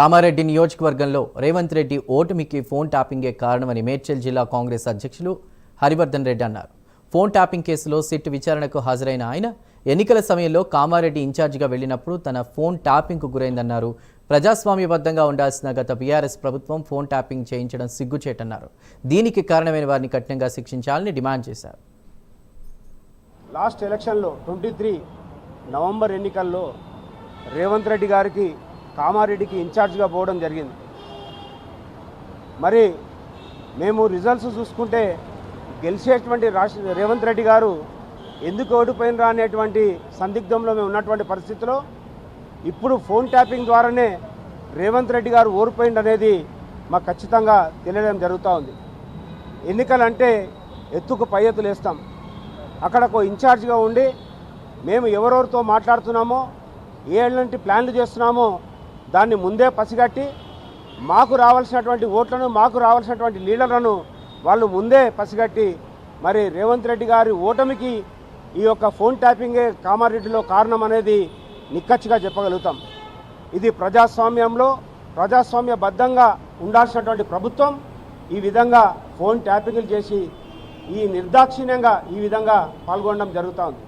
కామారెడ్డి నియోజకవర్గంలో రేవంత్ రెడ్డి ఓటమికి ఫోన్ ట్యాపింగే కారణమని మేడ్చల్ జిల్లా కాంగ్రెస్ అధ్యక్షులు హరివర్ధన్ రెడ్డి అన్నారు. ఫోన్ ట్యాపింగ్ కేసులో సిట్ విచారణకు హాజరైన ఆయన ఎన్నికల సమయంలో కామారెడ్డి ఇన్ఛార్జిగా వెళ్ళినప్పుడు తన ఫోన్ ట్యాపింగ్కు గురైందన్నారు. ప్రజాస్వామ్యబద్ధంగా ఉండాల్సిన గత బీఆర్ఎస్ ప్రభుత్వం ఫోన్ ట్యాపింగ్ చేయించడం సిగ్గుచేటన్నారు. దీనికి కారణమైన వారిని కఠినంగా శిక్షించాలని డిమాండ్ చేశారు. లాస్ట్ ఎలక్షన్లో ట్వంటీ త్రీ నవంబర్ ఎన్నికల్లో రేవంత్ రెడ్డి గారికి కామారెడ్డికి ఇన్ఛార్జ్గా పోవడం జరిగింది. మరి మేము రిజల్ట్స్ చూసుకుంటే గెలిచేటువంటి రాష్ట్ర రేవంత్ రెడ్డి గారు ఎందుకు ఓడిపోయినరా అనేటువంటి సందిగ్ధంలో మేము ఉన్నటువంటి పరిస్థితిలో ఇప్పుడు ఫోన్ ట్యాపింగ్ ద్వారానే రేవంత్ రెడ్డి గారు ఓడిపోయింది అనేది మాకు ఖచ్చితంగా తెలియడం జరుగుతూ ఉంది. ఎన్నికలంటే ఎత్తుకు పై ఎత్తులు వేస్తాం. అక్కడ ఒక ఇన్ఛార్జ్గా ఉండి మేము ఎవరెవరితో మాట్లాడుతున్నామో ఏ ఎలాంటి ప్లాన్లు చేస్తున్నామో దాన్ని ముందే పసిగట్టి మాకు రావాల్సినటువంటి ఓట్లను మాకు రావాల్సినటువంటి లీడర్లను వాళ్ళు ముందే పసిగట్టి మరి రేవంత్ రెడ్డి గారి ఓటమికి ఈ యొక్క ఫోన్ ట్యాపింగే కామారెడ్డిలో కారణం అనేది నిక్కచ్చిగా చెప్పగలుగుతాం. ఇది ప్రజాస్వామ్యంలో ప్రజాస్వామ్యబద్ధంగా ఉండాల్సినటువంటి ప్రభుత్వం. ఈ విధంగా ఫోన్ ట్యాపింగ్లు చేసి ఈ నిర్దాక్షిణ్యంగా ఈ విధంగా పాల్గొనడం జరుగుతూ ఉంది.